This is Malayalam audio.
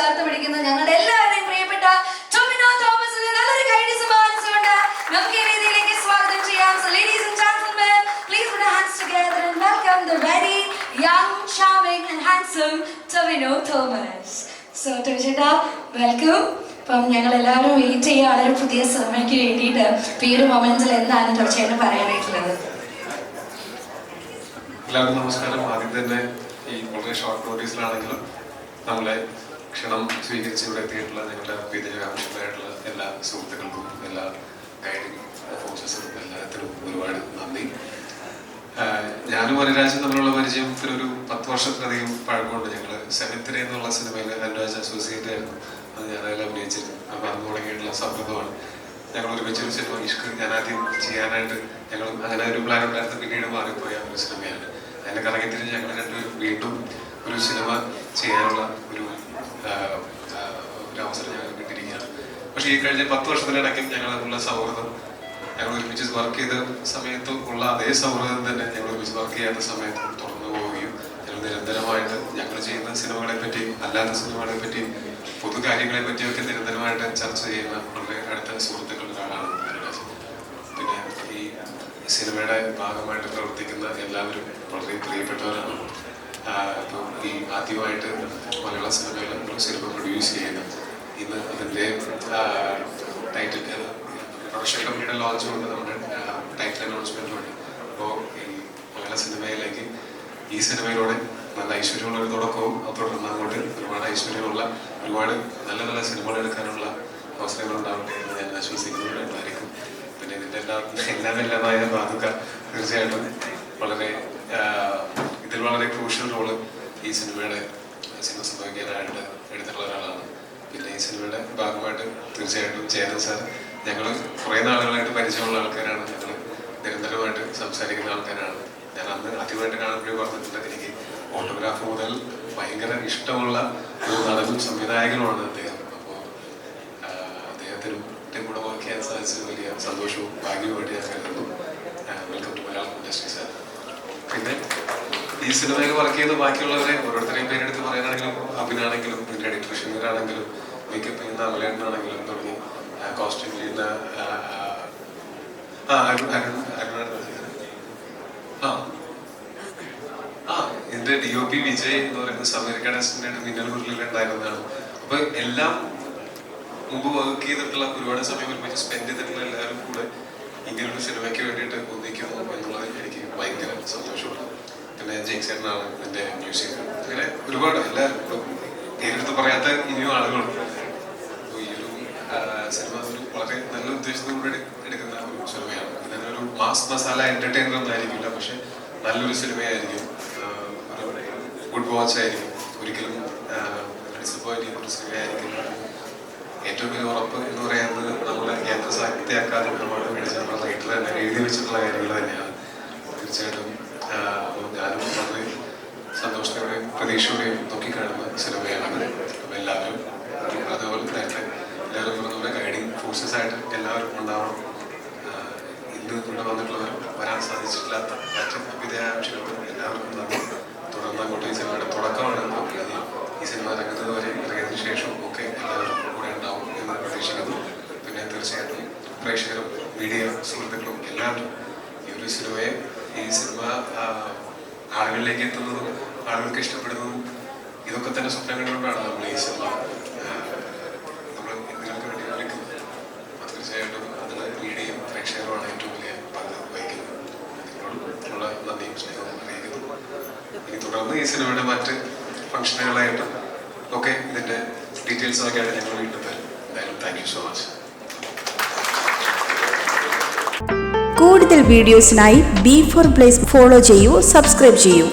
ചേർത്ത് പിടിക്കുന്ന ഞങ്ങളുടെ എല്ലാവരുടെയും പ്രിയപ്പെട്ട ടൊമിനോ തോമസിന് നല്ലൊരു കൈഡി സമ്മാനിച്ചുകൊണ്ട് നമുക്ക് ഈ രീതിയിലേക്ക് സ്വാഗതം ചെയ്യാം. So ladies and gentlemen please put hands together and welcome the very young charming and handsome Tomino Thomas so Tomino welcome അപ്പം ഞങ്ങൾ എല്ലാവരും വെയിറ്റ് ചെയ്യുകയാണ് ഒരു പുതിയ സിനിമയ്ക്ക് വേണ്ടിയിട്ട് ഇപ്പം ഈ ഒരു മൊമെന്റിൽ എന്താണ് ടൊമിച്ചേട്ടന് പറയാനായിട്ടുള്ളത്? എല്ലാവർക്കും നമസ്കാരം. ആദ്യം തന്നെ ഈ വളരെ ഷോർട്ട് നോട്ടീസിലാണെങ്കിലും നമ്മളെ ക്ഷണം സ്വീകരിച്ച് ഇവിടെ എത്തിയിട്ടുള്ള ഞങ്ങളുടെ വിജയാവശ്യമായിട്ടുള്ള എല്ലാ സുഹൃത്തുക്കൾക്കും എല്ലാ ഗൈഡിങ് ഫോഴ്സസും എല്ലാത്തിനും ഒരുപാട് നന്ദി. ആഹ് ഞാനും അനുരാജും തമ്മിലുള്ള പരിചയത്തിന് ഒരു പത്ത് വർഷത്തിലധികം പഴക്കമുണ്ട്. ഞങ്ങൾ സെമിത്തിരി എന്നുള്ള സിനിമയിൽ അനുരാജ് അസോസിയേറ്റ് ആയിരുന്നു. അത് ഞാനതിൽ അഭിനയിച്ചിരുന്നു. അപ്പം അന്ന് തുടങ്ങിയിട്ടുള്ള സൗഹൃദമാണ് ഞങ്ങൾ ഒരുമിച്ചൊരു സിനിമ ഇഷ്ക് ഞാൻ ആദ്യം ചെയ്യാനായിട്ട് ഞങ്ങൾ അങ്ങനെ ഒരു പ്ലാൻ ഉണ്ടായിരുന്നു. പിന്നീട് മാറിപ്പോയ ഒരു സിനിമയാണ്. അതിന്റെ കറങ്ങി തിരിഞ്ഞ് ഞങ്ങൾ രണ്ടുപേരും വീണ്ടും ഒരു സിനിമ ചെയ്യാനുള്ള ഒരു ഒരു അവസരം ഞങ്ങൾക്ക് കിട്ടിയിരിക്കുകയാണ്. പക്ഷേ ഈ കഴിഞ്ഞ പത്ത് വർഷത്തിനിടയ്ക്കും ഞങ്ങൾ തമ്മിലുള്ള സൗഹൃദം ഞങ്ങൾ ഒരുമിച്ച് വർക്ക് ചെയ്ത സമയത്തും ഉള്ള അതേ സൗഹൃദം തന്നെ ഞങ്ങൾ ഒരുമിച്ച് വർക്ക് ചെയ്യാത്ത സമയത്ത് തുറന്നു പോവുകയും ഞങ്ങൾ നിരന്തരമായിട്ട് ഞങ്ങൾ ചെയ്യുന്ന സിനിമകളെ പറ്റിയും അല്ലാത്ത സിനിമകളെ പറ്റിയും പൊതു കാര്യങ്ങളെ പറ്റിയൊക്കെ നിരന്തരമായിട്ട് ചർച്ച ചെയ്യുന്ന വളരെ അടുത്ത സുഹൃത്തുക്കളുടെ ഒരാളാണ് പിന്നെ ഈ സിനിമയുടെ ഭാഗമായിട്ട് പ്രവർത്തിക്കുന്ന എല്ലാവരും വളരെ പ്രിയപ്പെട്ടവരാണ്. ഈ ആദ്യമായിട്ട് മലയാള സിനിമയിൽ ഒരു സിനിമ പ്രൊഡ്യൂസ് ചെയ്യുന്നു ഇന്ന് അതിന്റെ ടൈറ്റിൽ പ്രൊഡക്ഷൻ കമ്പനിയുടെ ലോഞ്ച് കൊണ്ട് നമ്മുടെ ടൈറ്റിൽ അനൗൺസ്മെന്റ് ഉണ്ട് അപ്പോൾ ഈ മലയാള സിനിമയിലേക്ക് ഈ സിനിമയിലൂടെ നല്ല ഐശ്വര്യമുള്ള ഒരു തുടക്കവും തുടർന്ന് അങ്ങോട്ട് ഒരുപാട് ഐശ്വര്യമുള്ള ഒരുപാട് നല്ല നല്ല സിനിമകൾ എടുക്കാനുള്ള അവസരങ്ങൾ ഉണ്ടാവട്ടെ എന്ന് ഞാൻ ആശ്വസിക്കുന്നുണ്ടായിരിക്കും പിന്നെ ഇതിന്റെ എല്ലാ എല്ലാം എല്ലാമായ ബാധുക തീർച്ചയായിട്ടും വളരെ ഇതിൽ വളരെ ക്രൂഷ്യൽ റോൾ ഈ സിനിമയുടെ സിനിമ സംഭവിക്കാനായിട്ട് എടുത്തിട്ടുള്ള ഒരാളാണ്. പിന്നെ ഈ സിനിമയുടെ ഭാഗമായിട്ട് തീർച്ചയായിട്ടും ചേതൻ സാർ ഞങ്ങൾ കുറേ നാളുകളായിട്ട് പരിചയമുള്ള ആൾക്കാരാണ്. ഞങ്ങൾ നിരന്തരമായിട്ട് സംസാരിക്കുന്ന ആൾക്കാരാണ്. ഞാൻ അന്ന് ആദ്യമായിട്ട് കാണുമ്പോഴേ പറഞ്ഞിട്ടുണ്ട് എനിക്ക് ഫോട്ടോഗ്രാഫ് മുതൽ ഭയങ്കര ഇഷ്ടമുള്ള ഒരു നടനും സംവിധായകനുമാണ് അദ്ദേഹം. അപ്പോൾ അദ്ദേഹത്തിനും കൂടെ വർക്ക് ചെയ്യാൻ സാധിച്ചത് വലിയ സന്തോഷവും ഭാഗ്യവുമായിട്ട് ഞാൻ കരുതുന്നു. Welcome to Malayalam industry sir. പിന്നെ ഈ സിനിമയിൽ വർക്ക് ചെയ്ത് ബാക്കിയുള്ളവരെ ഓരോരുത്തരെയും പേരെടുത്ത് പറയാനാണെങ്കിലും അഭിനാണെങ്കിലും പിന്നെ എഡിറ്റർ മേക്കപ്പ് ചെയ്യുന്ന അമലേട്ടനാണെങ്കിലും തുടങ്ങി കോസ്റ്റ്യൂം ചെയ്യുന്ന ആ, ഇതിന്റെ ഡി ഒ പി വിജയ് എന്ന് പറയുന്ന സമീർ ഡെസ്റ്റിനേറ്റ് മിന്നൽ ഉണ്ടായിരുന്നതാണ്. അപ്പൊ എല്ലാം മുമ്പ് വർക്ക് ചെയ്തിട്ടുള്ള ഒരുപാട് സമയം ഒരുമിച്ച് സ്പെൻഡ് ചെയ്തിട്ടുള്ള എല്ലാവരും കൂടെ ഇങ്ങനൊരു സിനിമയ്ക്ക് വേണ്ടിയിട്ട് ഒന്നിക്കുന്നു എന്നുള്ളത് എനിക്ക് ഭയങ്കര സന്തോഷമാണ് ജെയ്സേട്ടനാണ് എന്റെ മ്യൂസിക് അങ്ങനെ ഒരുപാട് എല്ലാ പേരെടുത്ത് പറയാത്ത ഇനിയും ആളുകളുണ്ട് അപ്പോൾ ഈ ഒരു സിനിമ ഒരു വളരെ നല്ല ഉദ്ദേശത്തോടുകൂടി എടുക്കുന്ന ഒരു സിനിമയാണ് ഇതിന് ഒരു മാസ് മസാല എന്റർടൈനർ ഒന്നായിരിക്കില്ല പക്ഷെ നല്ലൊരു സിനിമയായിരിക്കും ഗുഡ് വാച്ച് ആയിരിക്കും. ഒരിക്കലും ഡിസപ്പോയിന്റ് ചെയ്യുന്ന ഒരു ഏറ്റവും വലിയ ഉറപ്പ് എന്ന് പറയുന്നത് നമ്മുടെ കേന്ദ്ര സാഹിത്യ അക്കാദമി അവാർഡ് മേടിച്ച നമ്മുടെ റൈറ്റർ തന്നെ എഴുതി വെച്ചിട്ടുള്ള കാര്യങ്ങൾ തന്നെയാണ്. തീർച്ചയായിട്ടും ആ, അപ്പോൾ ഞാനും വളരെ സന്തോഷത്തോടെയും പ്രതീക്ഷയോടെയും നോക്കിക്കാണുന്ന സിനിമയാണ് എല്ലാവരും. അതുപോലെ നേരത്തെ എല്ലാവരും പറഞ്ഞ ഗൈഡിങ് ഫോഴ്സസ് ആയിട്ട് എല്ലാവർക്കും ഉണ്ടാവണം. ഇന്ന് ഇവിടെ വന്നിട്ടുള്ളവർ വരാൻ സാധിച്ചിട്ടില്ലാത്ത മറ്റും വിദ്യാർത്ഥികൾക്കും എല്ലാവർക്കും നന്ദി. തുടർന്ന് അങ്ങോട്ട് ഈ സിനിമയുടെ തുടക്കമാണ്. നോക്കിയത് ഈ സിനിമ രംഗത്ത് വരെ ഇറങ്ങിയതിനു ശേഷവും ഒക്കെ എല്ലാവരും കൂടെ ഉണ്ടാവും എന്ന് പ്രതീക്ഷിക്കുന്നു. പിന്നെ തീർച്ചയായിട്ടും പ്രേക്ഷകരും മീഡിയ സുഹൃത്തുക്കളും എല്ലാവരും ഈ ഒരു സിനിമയെ ഈ സിനിമ ആളുകളിലേക്ക് എത്തുന്നതും ആളുകൾക്ക് ഇഷ്ടപ്പെടുന്നതും ഇതൊക്കെ തന്നെ സ്വപ്നം കണ്ടുകൊണ്ടാണ് നമ്മൾ ഈ സിനിമ നമ്മൾ നിങ്ങൾക്ക് വേണ്ടി കളിക്കുന്നത് തീർച്ചയായിട്ടും അതിന് മീഡിയയും പ്രേക്ഷകരുമാണ് ഏറ്റവും വലിയ പങ്ക് വഹിക്കുന്നത്. നന്ദിയും സ്നേഹവും അറിയിക്കുന്നു. ഇനി തുടർന്ന് ഈ സിനിമയുടെ മറ്റ് ഫംഗ്ഷനുകളായിട്ടും ഒക്കെ ഇതിന്റെ ഡീറ്റെയിൽസ് ഒക്കെ ആയിട്ട് ഞങ്ങൾ വീണ്ടും തരും. എന്തായാലും താങ്ക് യു സോ മച്ച് കൂടുതൽ വീഡിയോസിനായി ബി ഫോർ പ്ലേസ് ഫോളോ ചെയ്യൂ സബ്സ്ക്രൈബ് ചെയ്യൂ.